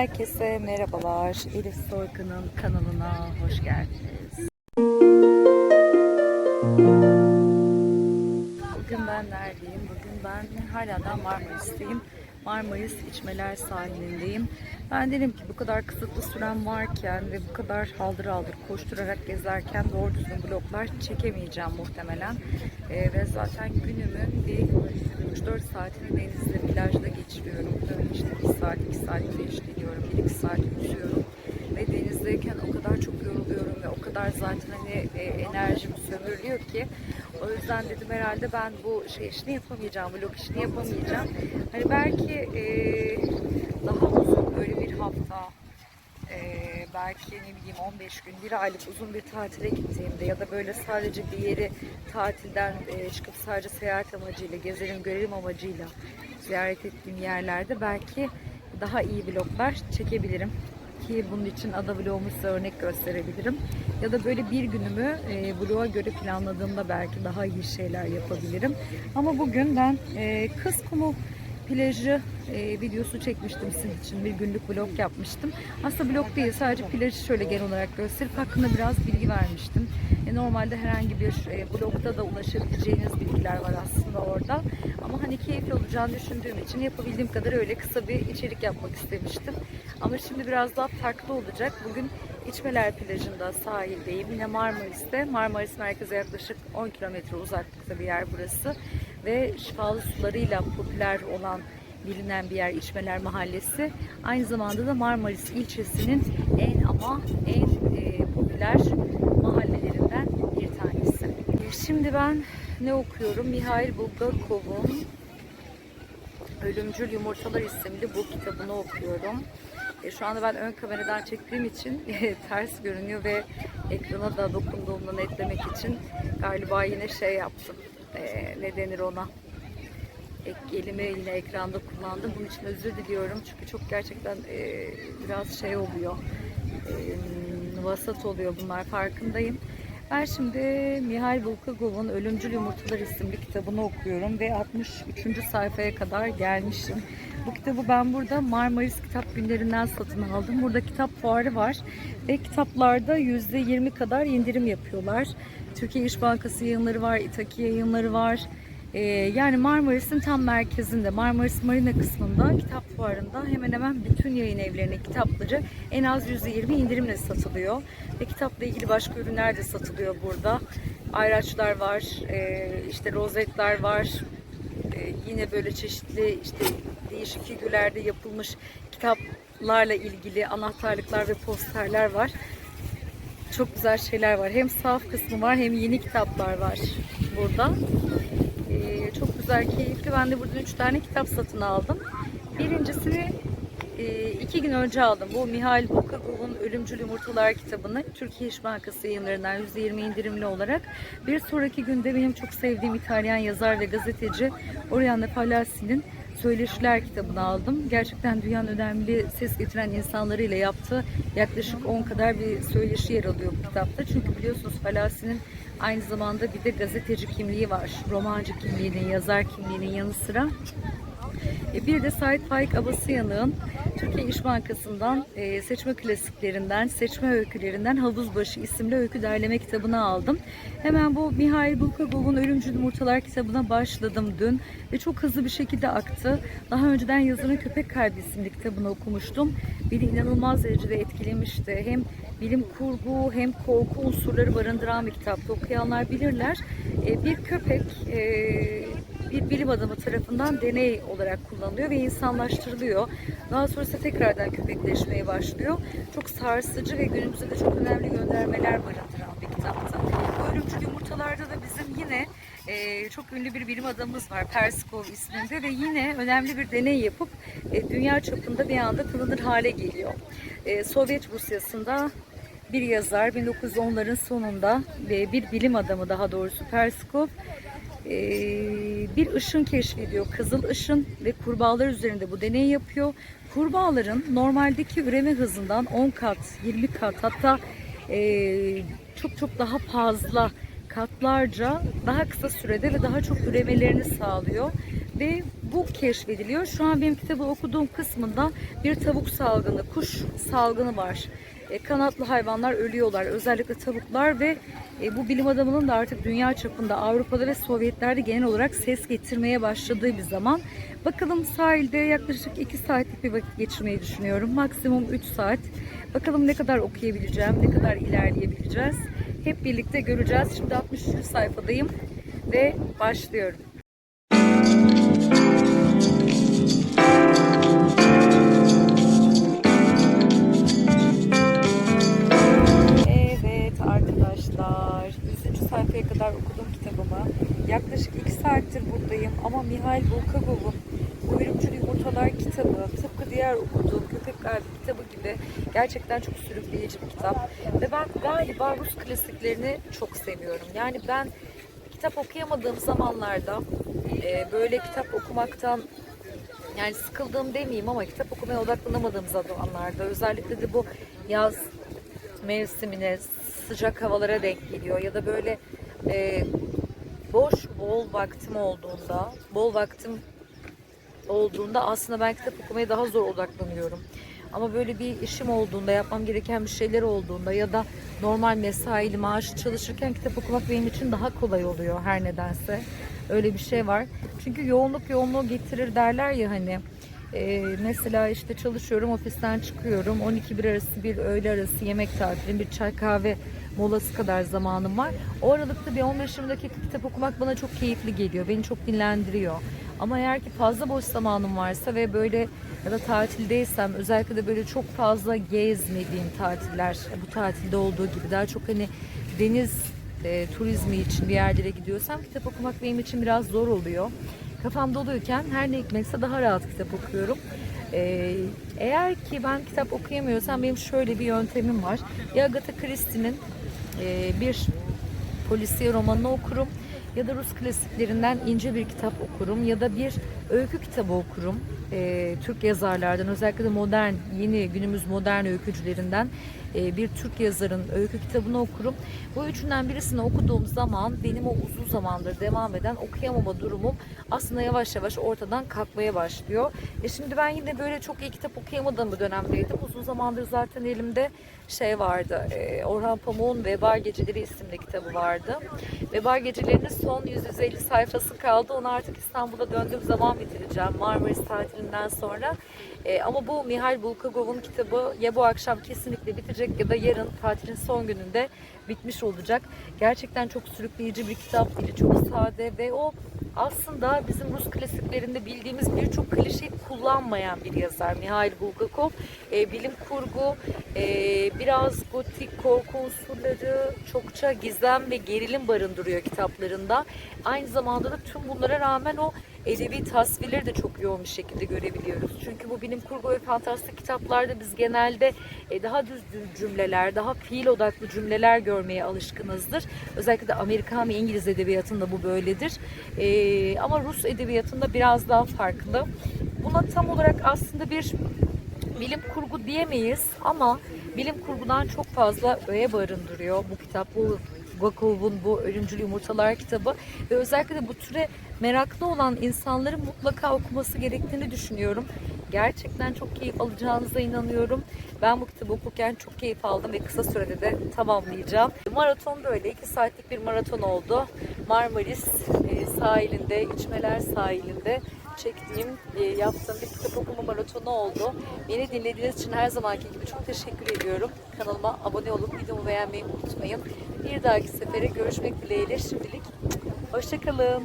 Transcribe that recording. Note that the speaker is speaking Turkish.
Herkese merhabalar. Elif Soykan'ın kanalına hoş geldiniz. Bugün ben neredeyim? Bugün ben hala da Marmaris'teyim. Marmaris İçmeler sahilindeyim. Ben dedim ki bu kadar kısıtlı sürem varken ve bu kadar haldır haldır koşturarak gezerken doğru düzgün bloklar çekemeyeceğim muhtemelen. Ee, ve zaten günümün bir 3-4 saatini denizde, plajda geçiriyorum. İşte 1 saat, 2 saat güneşleniyorum, 1-2 saat yüzüyorum. Ve denizdeyken o kadar çok yoruluyorum ve o kadar zaten hani e, enerjim sömürülüyor ki o yüzden dedim herhalde ben bu şey işini yapamayacağım, vlog işini yapamayacağım. Hani belki e, daha uzun böyle bir hafta e, belki ne bileyim 15 gün, bir aylık uzun bir tatile gittiğimde ya da böyle sadece bir yeri tatilden e, çıkıp sadece seyahat amacıyla, gezelim görelim amacıyla ziyaret ettiğim yerlerde belki daha iyi vloglar çekebilirim ki bunun için ada vlogumu size örnek gösterebilirim. Ya da böyle bir günümü e, vloga göre planladığımda belki daha iyi şeyler yapabilirim. Ama bugün ben e, Kız Kumu plajı e, videosu çekmiştim sizin için. Bir günlük vlog yapmıştım. Aslında vlog değil sadece plajı şöyle genel olarak gösterip hakkında biraz bilgi vermiştim. E, normalde herhangi bir e, blogda da ulaşabileceğiniz bilgiler var aslında orada. Ama hani keyifli olacağını düşündüğüm için yapabildiğim kadar öyle kısa bir içerik yapmak istemiştim. Ama şimdi biraz daha farklı olacak. Bugün İçmeler plajında sahildeyim. Yine Marmaris'te. Marmaris merkeze yaklaşık 10 kilometre uzaklıkta bir yer burası. Ve şifalı sularıyla popüler olan bilinen bir yer İçmeler Mahallesi. Aynı zamanda da Marmaris ilçesinin en ama en e, popüler mahallelerinden bir tanesi. Şimdi ben ne okuyorum? Mihail Bulgakov'un Ölümcül Yumurtalar isimli bu kitabını okuyorum. E, şu anda ben ön kameradan çektiğim için e, ters görünüyor ve ekrana da dokunduğumda netlemek için galiba yine şey yaptım. E, ne denir ona? Ek yine ekranda kullandım. Bunun için özür diliyorum. Çünkü çok gerçekten e, biraz şey oluyor. E, vasat oluyor bunlar farkındayım. Ben şimdi Mihail Bulgakov'un Ölümcül Yumurtalar isimli kitabını okuyorum ve 63. sayfaya kadar gelmişim. Bu kitabı ben burada Marmaris Kitap Günlerinden satın aldım. Burada kitap fuarı var ve kitaplarda %20 kadar indirim yapıyorlar. Türkiye İş Bankası yayınları var, İtaki yayınları var. Ee, yani Marmaris'in tam merkezinde, Marmaris Marina kısmında kitap fuarında hemen hemen bütün yayın evlerinin kitapları en az %20 indirimle satılıyor. Ve kitapla ilgili başka ürünler de satılıyor burada. Ayraçlar var, e, işte rozetler var, e, yine böyle çeşitli işte değişik figürlerde yapılmış kitaplarla ilgili anahtarlıklar ve posterler var. Çok güzel şeyler var. Hem saf kısmı var hem yeni kitaplar var burada. Güzel, keyifli. Ben de burada üç tane kitap satın aldım. Birincisini e, iki gün önce aldım. Bu Mihail Bulgakov'un Ölümcül Yumurtalar kitabını Türkiye İş Bankası yayınlarından %20 indirimli olarak. Bir sonraki günde benim çok sevdiğim İtalyan yazar ve gazeteci Oriana Palaci'nin Söyleşiler kitabını aldım. Gerçekten dünyanın önemli ses getiren insanlarıyla yaptığı yaklaşık 10 kadar bir söyleşi yer alıyor bu kitapta. Çünkü biliyorsunuz Palaci'nin aynı zamanda bir de gazeteci kimliği var. Romancı kimliğinin, yazar kimliğinin yanı sıra bir de Sait Faik Abasıyanık'ın Türkiye İş Bankası'ndan e, seçme klasiklerinden, seçme öykülerinden Havuzbaşı isimli öykü derleme kitabını aldım. Hemen bu Mihail Bulgakov'un Ölümcül Yumurtalar kitabına başladım dün ve çok hızlı bir şekilde aktı. Daha önceden yazarın Köpek Kalbi isimli kitabını okumuştum. Beni inanılmaz derecede etkilemişti. Hem bilim kurgu hem korku unsurları barındıran bir kitaptı. Okuyanlar bilirler. E, bir köpek e, bir bilim adamı tarafından deney olarak kullanılıyor ve insanlaştırılıyor. Daha sonrasında tekrardan köpekleşmeye başlıyor. Çok sarsıcı ve günümüzde de çok önemli göndermeler barındıran bir kitaptı. Ölümcül yumurtalarda da bizim yine e, çok ünlü bir bilim adamımız var Perskov isminde ve yine önemli bir deney yapıp e, dünya çapında bir anda tanınır hale geliyor. E, Sovyet Rusyası'nda bir yazar 1910'ların sonunda ve bir bilim adamı daha doğrusu Perskov e, bir ışın keşfediyor. Kızıl ışın ve kurbağalar üzerinde bu deney yapıyor. Kurbağaların normaldeki üreme hızından 10 kat, 20 kat hatta e, çok çok daha fazla katlarca daha kısa sürede ve daha çok üremelerini sağlıyor. Ve bu keşfediliyor. Şu an benim kitabı okuduğum kısmında bir tavuk salgını, kuş salgını var. E, kanatlı hayvanlar ölüyorlar. Özellikle tavuklar ve e, bu bilim adamının da artık dünya çapında Avrupa'da ve Sovyetlerde genel olarak ses getirmeye başladığı bir zaman. Bakalım sahilde yaklaşık 2 saatlik bir vakit geçirmeyi düşünüyorum. Maksimum 3 saat. Bakalım ne kadar okuyabileceğim, ne kadar ilerleyebileceğiz. Hep birlikte göreceğiz. Şimdi 63. sayfadayım ve başlıyorum. 100. sayfaya kadar okudum kitabımı. Yaklaşık 2 saattir buradayım ama Mihail Bulgakov'un bu Ölümcül Yumurtalar kitabı tıpkı diğer okuduğum Köpek Kalbi kitabı gibi gerçekten çok sürükleyici bir kitap. Ve ben galiba Rus klasiklerini çok seviyorum. Yani ben kitap okuyamadığım zamanlarda e, böyle kitap okumaktan yani sıkıldığım demeyeyim ama kitap okumaya odaklanamadığım zamanlarda özellikle de bu yaz mevsimine sıcak havalara denk geliyor ya da böyle e, boş bol vaktim olduğunda bol vaktim olduğunda aslında ben kitap okumaya daha zor odaklanıyorum. Ama böyle bir işim olduğunda, yapmam gereken bir şeyler olduğunda ya da normal mesaili maaşı çalışırken kitap okumak benim için daha kolay oluyor her nedense. Öyle bir şey var. Çünkü yoğunluk yoğunluğu getirir derler ya hani. Ee, mesela işte çalışıyorum, ofisten çıkıyorum. 12-1 arası bir öğle arası yemek tatilim, bir çay kahve molası kadar zamanım var. O aralıkta bir 15-20 dakika kitap okumak bana çok keyifli geliyor. Beni çok dinlendiriyor. Ama eğer ki fazla boş zamanım varsa ve böyle ya da tatildeysem özellikle de böyle çok fazla gezmediğim tatiller bu tatilde olduğu gibi daha çok hani deniz e, turizmi için bir yerlere gidiyorsam kitap okumak benim için biraz zor oluyor. Kafam doluyken her ne hikmetse daha rahat kitap okuyorum. Ee, eğer ki ben kitap okuyamıyorsam benim şöyle bir yöntemim var. Ya Agatha Christie'nin e, bir polisiye romanını okurum ya da Rus klasiklerinden ince bir kitap okurum ya da bir öykü kitabı okurum. Ee, Türk yazarlardan özellikle de modern, yeni günümüz modern öykücülerinden e, bir Türk yazarın öykü kitabını okurum. Bu üçünden birisini okuduğum zaman benim o uzun zamandır devam eden okuyamama durumum aslında yavaş yavaş ortadan kalkmaya başlıyor. E şimdi ben yine böyle çok iyi kitap okuyamadığım bir dönemdeydim. Uzun zamandır zaten elimde şey vardı. E, Orhan Pamuk'un Veba Geceleri isimli kitabı vardı. Veba Gecelerini son 150 sayfası kaldı. Onu artık İstanbul'a döndüğüm zaman bitireceğim. Marmaris tatilinden sonra. E, ama bu Mihail Bulgakov'un kitabı ya bu akşam kesinlikle bitecek ya da yarın tatilin son gününde bitmiş olacak. Gerçekten çok sürükleyici bir kitap. Dili çok sade ve o aslında bizim Rus klasiklerinde bildiğimiz birçok klişeyi kullanmayan bir yazar Mihail Bulgakov. E, bilim kurgu, e, biraz gotik korku unsurları, çokça gizem ve gerilim barındırıyor kitaplarında. Aynı zamanda da tüm bunlara rağmen o edebi tasvirleri de çok yoğun bir şekilde görebiliyoruz. Çünkü bu bilim kurgu ve fantastik kitaplarda biz genelde e, daha düz cümleler, daha fiil odaklı cümleler görmeye alışkınızdır. Özellikle de Amerikan ve İngiliz edebiyatında bu böyledir. E, ama Rus edebiyatında biraz daha farklı. Buna tam olarak aslında bir bilim kurgu diyemeyiz ama bilim kurgudan çok fazla öğe barındırıyor bu kitap. Bu Bulgakov'un bu Ölümcül Yumurtalar kitabı ve özellikle de bu türe meraklı olan insanların mutlaka okuması gerektiğini düşünüyorum. Gerçekten çok keyif alacağınıza inanıyorum. Ben bu kitabı okurken çok keyif aldım ve kısa sürede de tamamlayacağım. Maraton böyle 2 saatlik bir maraton oldu. Marmaris e, sahilinde, İçmeler sahilinde çektiğim, e, yaptığım bir kitap okuma maratonu oldu. Beni dinlediğiniz için her zamanki gibi çok teşekkür ediyorum. Kanalıma abone olup videomu beğenmeyi unutmayın. Bir dahaki sefere görüşmek dileğiyle şimdilik. Hoşçakalın.